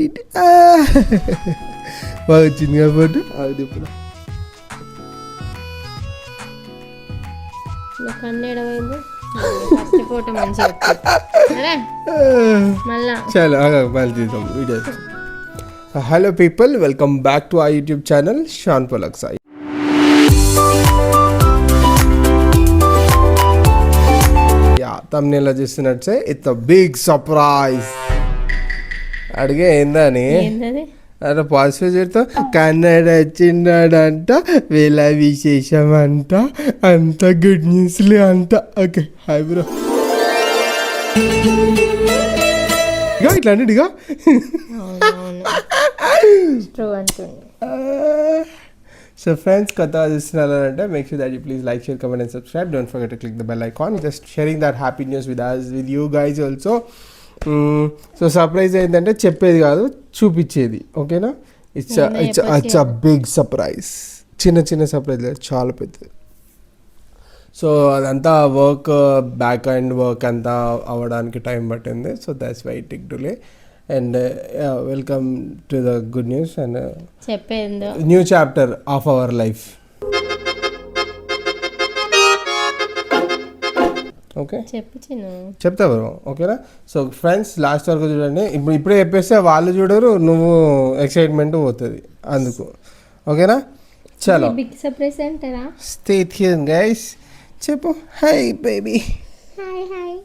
ఇటు ఇటు ఆ. బాగా వచ్చింది కాబట్టి అది ఇప్పుడు నా కన్ను ఎడమైంది ఫస్ట్ ఫోటో మంచిగా వచ్చింది అరే మళ్ళా చాలా ఆగా మళ్ళీ తీద్దాం video hello people welcome back to ఆ యూట్యూబ్ అడిగే ఏందని? అరే పాజిటివ్ చెప్తా కన్నడ వచ్చిండాడంట వేళ విశేషం అంట అంత గుడ్ న్యూస్లే అంట. ఓకే హాయ్ బ్రో ఇగో ఇట్లా అండి ఇగో. సో ఫ్రెండ్స్ కొత్త చూస్తున్నారంటే make sure that you please like share comment and subscribe don't forget to click the bell icon just sharing that happy news with us with you guys also so surprise ఏంటంటే చెప్పేది కాదు చూపించేది. ఓకేనా? It's it's it's a big surprise చిన్న చిన్న surprise లేదు చాలా పెద్దది. సో అదంతా వర్క్ బ్యాక్ అండ్ వర్క్ అంతా అవ్వడానికి టైం పట్టింది. So that's why tick delay and welcome to the good news and new chapter of our life okay. చెప్పు చిన్ను. చెప్తా బ్రో ఓకేనా? సో ఫ్రెండ్స్ లాస్ట్ వరకు చూడండి. ఇప్పుడు ఇప్పుడే చెప్పేస్తే వాళ్ళు చూడరు నువ్వు ఎక్సైట్మెంట్ పోతుంది. అందుకు. ఓకేనా? చలో. బిగ్ సర్ప్రైజ్ అంటారా? స్టే థియన్ గైస్ చెప్పు. హై బేబీ హాయ్ హాయ్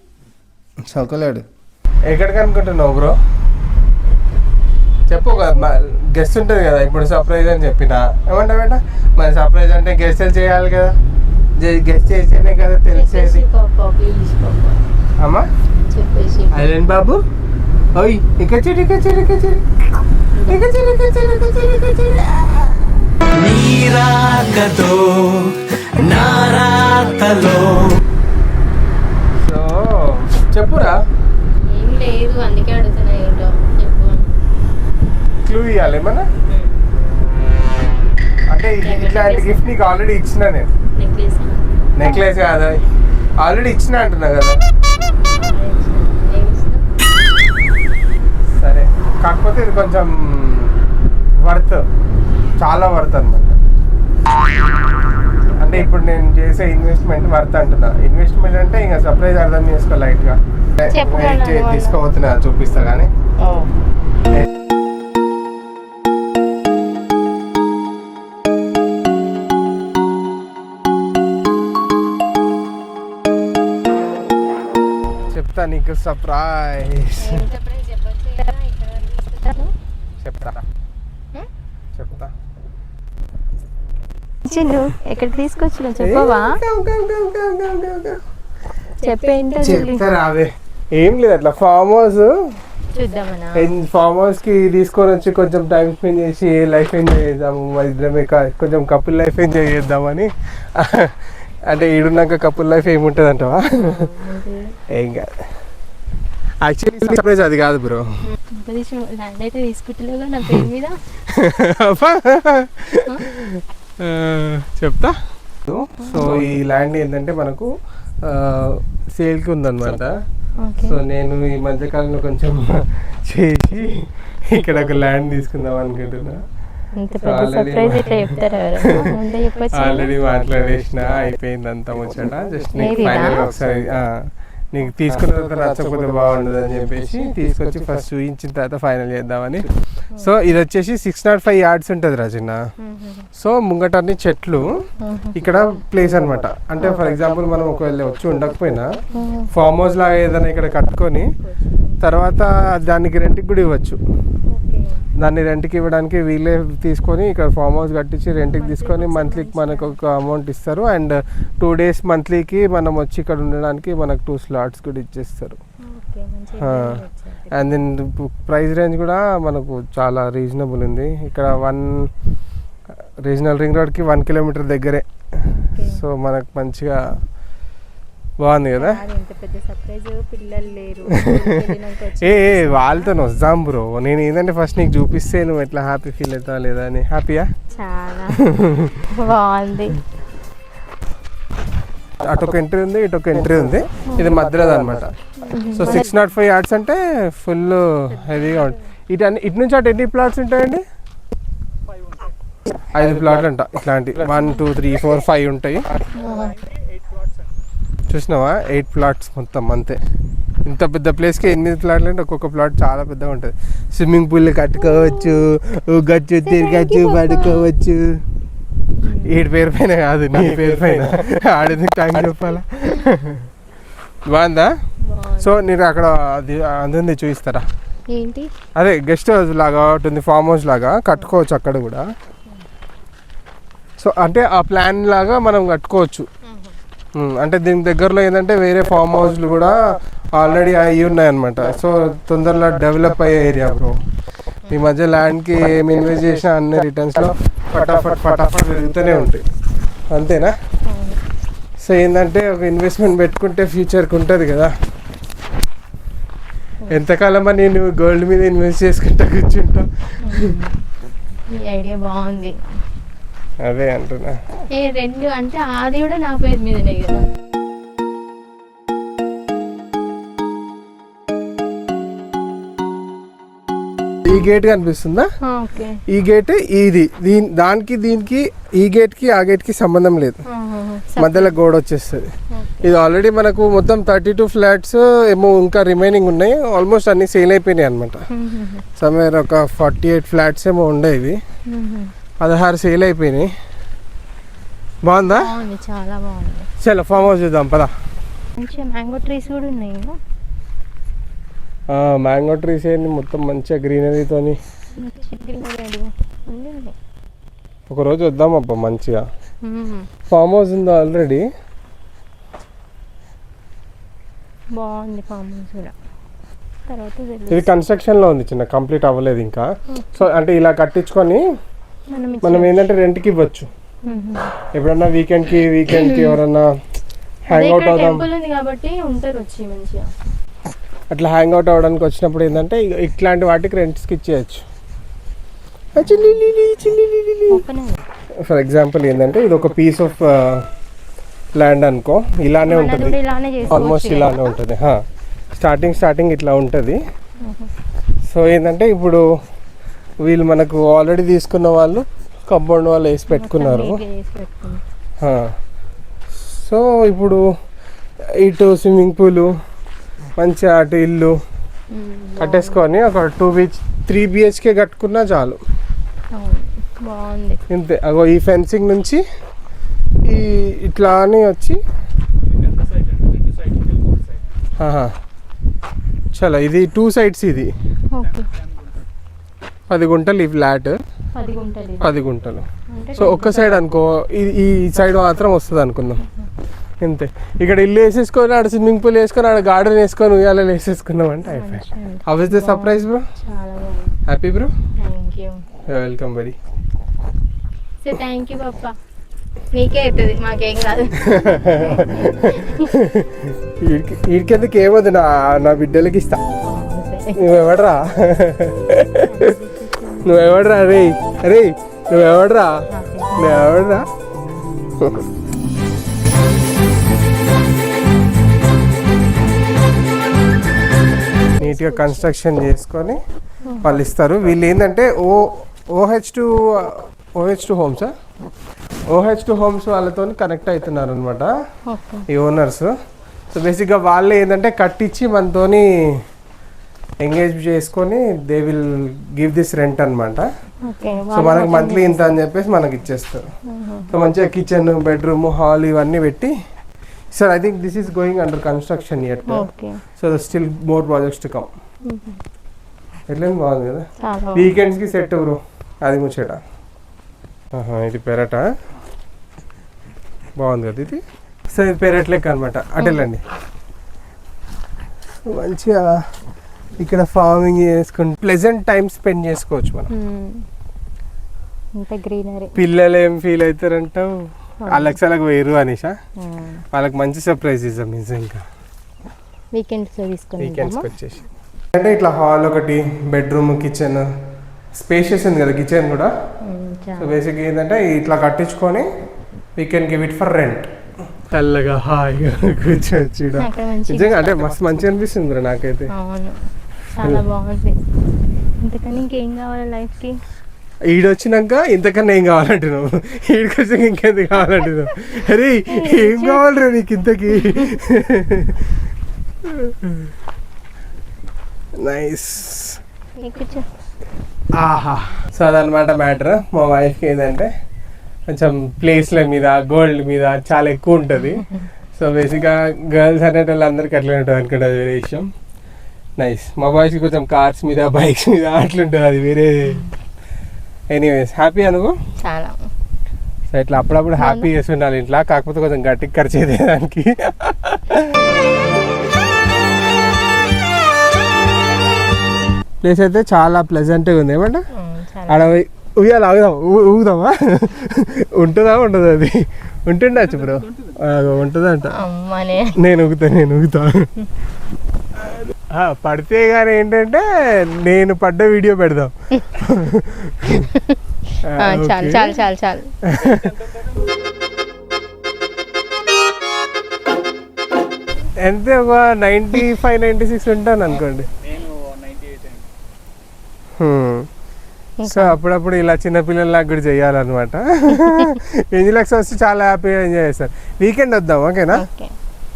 చౌకలేడు. ఎక్కడికి అనుకుంటున్నావు బ్రో? చెప్పు గెస్ట్ ఉంటుంది కదా ఇప్పుడు సర్ప్రైజ్ అని చెప్పిన. ఏమంటా బేట? మరి సర్ప్రైజ్ అంటే గెస్ట్ చేయాలి కదా. గెస్ట్ చేసేనే కదా తెలిసేది అమ్మా చెప్పేసి ఐలెండ్ బాబు ఓయ్ ఇక్కడ చూడు ఇక్కడ చూడు ఇక్కడ చూడు ఇక్కడ చూడు ఇక్కడ చూడు ఇక్కడ చూడు ఇక్కడ చూడు నీరాకతో నారాతలో సో చెప్పురా ఏం లేదు అందుకే అడుగుతున్నా ఏంటో చెప్పు క్లూ ఇవ్వాలి ఏమన్నా అంటే ఇది- ఇట్లాంటి గిఫ్ట్ నీకు ఆల్రెడీ ఇచ్చిన నేను నెక్లెస్ కాదు? ఆల్రెడీ ఇచ్చిన అంటున్నా కదా. సరే. కాకపోతే ఇది కొంచెం వర్త్ చాలా వర్త్ అనమాట అంటే ఇప్పుడు నేను చేసే ఇన్వెస్ట్మెంట్ వర్త్ అంటున్నా. ఇన్వెస్ట్మెంట్ అంటే ఇంకా సర్ప్రైజ్ అర్థం చేసుకో లైట్గా. తీసుకోబోతున్నా చూపిస్తా కానీ. చెప్తా నీకు సర్ప్రైజ్ చెప్తా? చెప్తా. చిన్ను ఎక్కడికి తీసుకొచ్చిన చెప్పవా? చెప్పేంటో ఏం లేదు అట్లా ఫామ్ హౌస్ ఫామ్ హౌస్కి తీసుకొని వచ్చి కొంచెం టైం స్పెండ్ చేసి లైఫ్ ఎంజాయ్ చేద్దాము? ఇద్దరమే కొంచెం కపుల్ లైఫ్ ఎంజాయ్ చేద్దామని. అంటే ఈడున్నాక కపుల్ లైఫ్ ఏముంటుంది అంటావా ఏం కాదు. యాక్చువల్లీ సర్ప్రైజ్ అది కాదు బ్రో ల్యాండ్ అయితే తీసుకుంటలేవు నా పేరు మీద. చెప్తా. సో ఈ ల్యాండ్ ఏంటంటే మనకు సేల్కి ఉందన్నమాట. సో నేను ఈ మధ్యకాలంలో కొంచెం చేసి ఇక్కడ ఒక ల్యాండ్ తీసుకుందాం అనుకుంటున్నా. ఇంత పెద్ద సర్ప్రైజ్ ఇట్లా చెప్తారా ఎవరైనా? ముందే చెప్పొచ్చు కదా. ఆల్రెడీ మాట్లాడేసిన అయిపోయింది అంతా ముచ్చట జస్ట్ ఫైనల్? ఒకసారి నీకు తీసుకున్న తర్వాత నచ్చకపోతే బాగుండదు అని చెప్పేసి తీసుకొచ్చి ఫస్ట్ చూపించిన తర్వాత ఫైనల్ చేద్దామని. సో ఇది వచ్చేసి సిక్స్ నాట్ ఫైవ్ యార్డ్స్ ఉంటుంది రాజన్న. సో ముంగట అన్ని చెట్లు ఇక్కడ ప్లేస్ అన్నమాట. అంటే ఫర్ ఎగ్జాంపుల్ మనం ఒకవేళ వచ్చి ఉండకపోయినా ఫామ్ హౌస్ లాగా ఏదైనా ఇక్కడ కట్టుకొని తర్వాత దానికి రెంట్కి కూడా ఇవ్వచ్చు. దాన్ని రెంట్కి ఇవ్వడానికి వీళ్ళే తీసుకొని ఇక్కడ ఫామ్ హౌస్ కట్టించి రెంట్కి తీసుకొని మంత్లీకి మనకు ఒక అమౌంట్ ఇస్తారు. అండ్ టూ డేస్ మంత్లీకి మనం వచ్చి ఇక్కడ ఉండడానికి మనకు టూ స్లాట్స్ కూడా ఇచ్చేస్తారు. అండ్ దెన్ ప్రైస్ రేంజ్ కూడా మనకు చాలా రీజనబుల్ ఉంది. ఇక్కడ వన్ రీజనల్ రింగ్ రోడ్కి వన్ కిలోమీటర్ దగ్గరే. సో మనకు మంచిగా బాగుంది కదా? ఏ వాళ్ళతో వద్దాం బ్రో. నేను ఏంటంటే ఫస్ట్ నీకు చూపిస్తే నువ్వు ఎట్లా హ్యాపీ ఫీల్ అవుతావా లేదా అని. హ్యాపీయా చాలా బాగుంది. అటు ఒక ఎంట్రీ ఉంది ఇటు ఒక ఎంట్రీ ఉంది. ఇది మధ్యలో అనమాట so six not five yards అంటే ఫుల్ హెవీగా ఉంటుంది ఇటు అన్ని ఇటు నుంచి అటు ఎన్ని ప్లాట్స్ ఉంటాయండి? ఐదు ప్లాట్లు అంట ఇట్లాంటి. One two three four five ఉంటాయి. చూసినావా? ఎయిట్ ప్లాట్స్ మొత్తం అంతే. ఇంత పెద్ద ప్లేస్కి ఎనిమిది ప్లాట్లు అంటే ఒక్కొక్క ప్లాట్ చాలా పెద్దగా ఉంటుంది. స్విమ్మింగ్ పూల్ కట్టుకోవచ్చు ఊగచ్చు తిరగచ్చు పడుకోవచ్చు. ఈడి పేరు పైన కాదు నీ పేరు పైన. ఆడేందుకు టైం చెప్పాలా? బాగుందా? సో నేను అక్కడ అది అది ఉంది చూపిస్తారా? ఏంటి? అదే గెస్ట్ హౌస్ లాగా ఉంటుంది ఫామ్ హౌస్ లాగా కట్టుకోవచ్చు అక్కడ కూడా. సో అంటే ఆ ప్లాన్ లాగా మనం కట్టుకోవచ్చు. అంటే దీని దగ్గరలో ఏంటంటే వేరే ఫామ్ హౌస్లు కూడా ఆల్రెడీ అయి ఉన్నాయన్నమాట. సో తొందరలో డెవలప్ అయ్యే ఏరియా బ్రో ఈ మధ్య ల్యాండ్కి ఏమి ఇన్వెస్ట్ చేసినా అన్ని రిటర్న్స్లో ఫటాఫట్ ఫటాఫట్ పెరుగుతూనే ఉంటాయి. అంతేనా? సో ఏంటంటే ఒక ఇన్వెస్ట్మెంట్ పెట్టుకుంటే ఫ్యూచర్కి ఉంటుంది కదా. ఎంతకాలం అని నువ్వు గోల్డ్ మీద ఇన్వెస్ట్ చేసుకుంటా కూర్చుంటావు ఐడియా బాగుంది. అదే అంటున్నా. ఏ రెండు అంటే అది కూడా నా పేరు మీదనే కదా. ఈ గేట్ కనిపిస్తుందా? ఈ గేట్ ఇది. దీని దానికి దీనికి ఈ గేట్కి ఆ గేట్కి సంబంధం లేదు. మధ్యలో గోడ వచ్చేస్తుంది. ఇది ఆల్రెడీ మనకు మొత్తం థర్టీ టూ ఫ్లాట్స్ ఏమో ఇంకా రిమైనింగ్ ఉన్నాయి. ఆల్మోస్ట్ అన్ని సేల్ అయిపోయినాయి అనమాట సమ్వేర్ ఒక ఫార్టీ ఎయిట్ ఫ్లాట్స్ ఏమో ఉండేవి. పదహారు సేల్ అయిపోయినాయి. బాగుందా? బాగుంది చాలా బాగుంది. చలో ఫామ్ హౌస్ చూద్దాం పదా. మంచిగా మ్యాంగో ట్రీస్ కూడా ఉన్నాయి మ్యాంగో ట్రీస్ ఏంది? మొత్తం మంచిగా గ్రీనరీతోని. ఉంది ఒక రోజు వద్దాం అబ్బా మంచిగా ఫామ్ హౌస్ ఉంది ఆల్రెడీ? బాగుంది ఫామ్ హౌస్ కూడా. ఇది తెలుసు. కన్స్ట్రక్షన్లో ఉంది చిన్న కంప్లీట్ అవ్వలేదు ఇంకా. సో అంటే ఇలా కట్టించుకొని మనం ఏంటంటే రెంట్కి ఇవ్వచ్చు ఎప్పుడన్నా వీకెండ్కి వీకెండ్కి ఎవరన్నా హ్యాంగ్ అవుట్ అవుదాం. కాబట్టి ఉంటారు వచ్చి మంచిగా. అట్లా హ్యాంగ్ అవుట్ అవ్వడానికి వచ్చినప్పుడు ఏంటంటే ఇట్లాంటి వాటికి రెంట్స్కి ఇచ్చేయచ్చు. ఫర్ ఎగ్జాంపుల్ ఏంటంటే ఇది ఒక పీస్ ఆఫ్ ల్యాండ్ అనుకో ఇలానే ఉంటుంది. ఆల్మోస్ట్ ఇలానే ఉంటుంది. స్టార్టింగ్ స్టార్టింగ్ ఇట్లా ఉంటుంది. సో ఏంటంటే ఇప్పుడు వీళ్ళు మనకు ఆల్రెడీ తీసుకున్న వాళ్ళు కంపౌండ్ వాళ్ళు వేసి పెట్టుకున్నారు. సో ఇప్పుడు ఇటు స్విమ్మింగ్ పూలు మంచిగా అటు ఇల్లు కట్టేసుకొని ఒక టూ బీచ్ త్రీ బిహెచ్కే కట్టుకున్నా చాలు. బాగుంది. ఇంతే. అగో ఈ ఫెన్సింగ్ నుంచి ఈ ఇట్లా అని వచ్చి. చలో ఇది టూ సైడ్స్ ఇది. పది గుంటలు ఈ ఫ్లాట్ పది గుంటలు సో ఒక్క సైడ్ అనుకో ఈ సైడ్ మాత్రం వస్తుంది అనుకుందాం ఇంతే. ఇక్కడ ఇల్లు వేసేసుకొని ఆడ స్విమ్మింగ్ పూల్ వేసుకొని ఆడ గార్డెన్ వేసుకొని ఉయ్యాల వేసేసుకున్నాం అంటే అయిపోయి మంచిగా ఉంది. How is the surprise bro happy bro welcome buddy thank you పప్ప నీకే అవుతుంది మాకేం కాదు. వీడికి వీడికెందుకు ఏమొద్దు నా నా బిడ్డలకి ఇస్తా. నువ్వెవడరా? నువ్వెవడరా రే రే నువ్వెవడరా? నువ్వెవడరా? నీట్గా కన్స్ట్రక్షన్ చేసుకొని వాళ్ళు ఇస్తారు వీళ్ళు ఏంటంటే O O H two O H two హోమ్సా OH two homes వాళ్ళతో కనెక్ట్ అవుతున్నారు అనమాట ఈ ఓనర్స్. సో బేసిక్గా వాళ్ళే ఏంటంటే కట్టించి మనతోని ఎంగేజ్ చేసుకొని they will give this rent అనమాట సో మనకి మంత్లీ ఇంత అని చెప్పేసి మనకి ఇచ్చేస్తారు సో మంచిగా కిచెన్ బెడ్రూమ్ హాల్ ఇవన్నీ పెట్టి sir I think this is going under construction at okay so still more projects to come ఎట్లా బాగుంది కదా? చాలా బాగుంది. వీకెండ్స్కి సెట్ బ్రో అది ముచ్చట. ఆహా, ఇది పెరట. బాగుంది కదా ఇది? సో ఇది పెరట్ లెక్క అనమాట అటెళ్ళండి మంచిగా ఇక్కడ ఫార్మింగ్ చేసుకుని ప్లెజెంట్ టైం స్పెండ్ చేసుకోవచ్చు మనం. మ్మ్. ఇంత గ్రీనరీ పిల్లలు ఏం ఫీల్ అవుతారంటావు? ఆ లక్షలకు వేరు అనిషా. వాళ్ళకి మంచి సర్ప్రైజ్ ఇద్దాం నిజంగా. వీకెండ్స్ వీకెండ్స్కి వచ్చేసి అంటే ఇట్లా హాల్ ఒకటి బెడ్రూమ్ కిచెన్ స్పేషియస్ ఉంది కదా కిచెన్ కూడా. సో బేసిక్ ఏంటంటే ఇట్లా కట్టించుకొని we can give it for rent చల్లగా హాయిగా కూర్చోవచ్చు నిజంగా అంటే మస్తు మంచిగా అనిపిస్తుంది బ్రో నాకైతే. చాలా బాగుంది ఇంతకని ఇంకేం కావాలి లైఫ్కి? ఈడొచ్చినాక ఇంతకన్నా ఏం కావాలంటున్నావు? ఈడికి వచ్చాక ఇంకెంత కావాలంటున్నావు? అరే ఏం కావాలరా నీకు ఇంతకి? నైస్. ఆహా. సో అదనమాట మ్యాటర్. మా వైఫ్కి ఏంటంటే కొంచెం ప్లేస్ల మీద గోల్డ్ మీద చాలా ఎక్కువ ఉంటుంది. సో బేసిక్గా గర్ల్స్ అనేటి వాళ్ళందరికీ అట్లా ఉంటుంది అనుకుంటే అది వేరే విషయం. నైస్. మా బాయ్స్కి కొంచెం కార్స్ మీద బైక్స్ మీద అట్లుంటుంది అది వేరే. ఎనీవేస్ హ్యాపీ అనుకో. చాలా. సో ఇట్లా అప్పుడప్పుడు హ్యాపీ చేసి ఉండాలి ఇంట్లో కాకపోతే కొంచెం గట్టిగా ఖర్చు దానికి ప్లేస్ అయితే చాలా ప్లెజెంట్గా ఉంది ఏమంటే? ఆడ ఉయ్యాలి ఆగుదాం ఊగుదామా? ఉంటుందా ఉండదు అది? ఉంటుండచ్చు బ్రో ఉంటుందంట. నేను ఊగుతా నేను ఊగుతా. పడితే కానీ ఏంటంటే నేను పడ్డ వీడియో పెడదాం. చాలు. చాలు చాలు చాలు. ఎంత ఒక నైంటీ ఫైవ్ నైంటీ సిక్స్ ఉంటాను అనుకోండి. సో అప్పుడప్పుడు ఇలా చిన్నపిల్లలకి కూడా చేయాలన్నమాట. ఎన్ని లక్షలు వస్తే చాలా హ్యాపీగా ఎంజాయ్ చేస్తారు. వీకెండ్ వద్దాం ఓకేనా?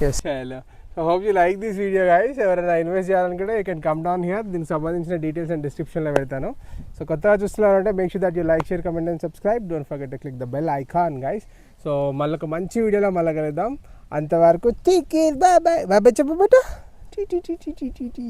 Yes so hope you like this video guys ఎవరైనా ఇన్వెస్ట్ చేయాలనుకుంటే you can come down here దీనికి సంబంధించిన డీటెయిల్స్ అండ్ డిస్క్రిప్షన్లో పెడతాను. సో కొత్తగా చూస్తున్నారంటే make sure that you like share comment and subscribe don't forget click the bell icon guys so మళ్ళీ ఒక మంచి వీడియోలో మళ్ళీ కలుద్దాం. అంతవరకు టేక్ బాయ్ బాయ్ బాయ్ చెప్పబట్ట టీ టీ టీ టీ టీ టీ